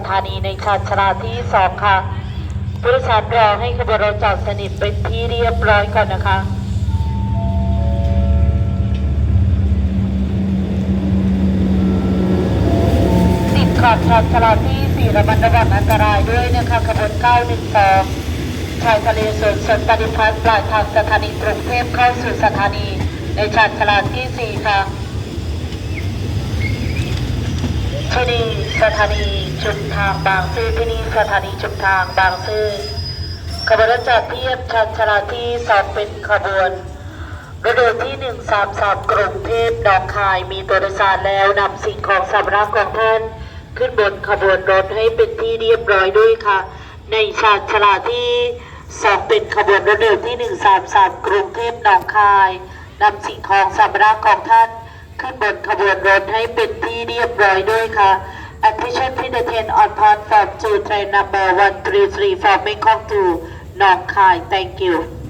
สถานีในชานชาลาที่สองค่ะผู้โดยสารรอให้ขบวนรถจอดสนิทเป็นที่เรียบร้อยก่อนนะคะติดขอบชานชาลาที่สี่ระมัดระวังอันตรายด้วยนะคะขบวน912ชายทะเลสวนสนตริพัฒน์ปลายทางสถานีกรุงเทพเข้าสู่สถานีในชานชาลาที่สี่ค่ะ ที่นี่ สถานีชุมทางบางซื่อที่นี่สถานีชุมทางบางซื่อขบวนรถจัดเทียบชันชาลาที่สองเป็นขบวนรถเดินที่หนึ่งสามสามกรุงเทพหนองคายมีตัวโดยสารแล้วนำสิ่งของสำรับของท่านขึ้นบนขบวนรถให้เป็นที่เรียบร้อยด้วยค่ะ ในชานชาลาที่สองเป็นขบวนรถเดินที่หนึ่งสามสามกรุงเทพหนองคายนำสิ่งของสำรับของท่านขึ้นบนขบวนรถให้เป็นที่เรียบร้อยด้วยค่ะ Attention P10 on platform 2, train number 1334, Mekong to Nong Kai. Thank you.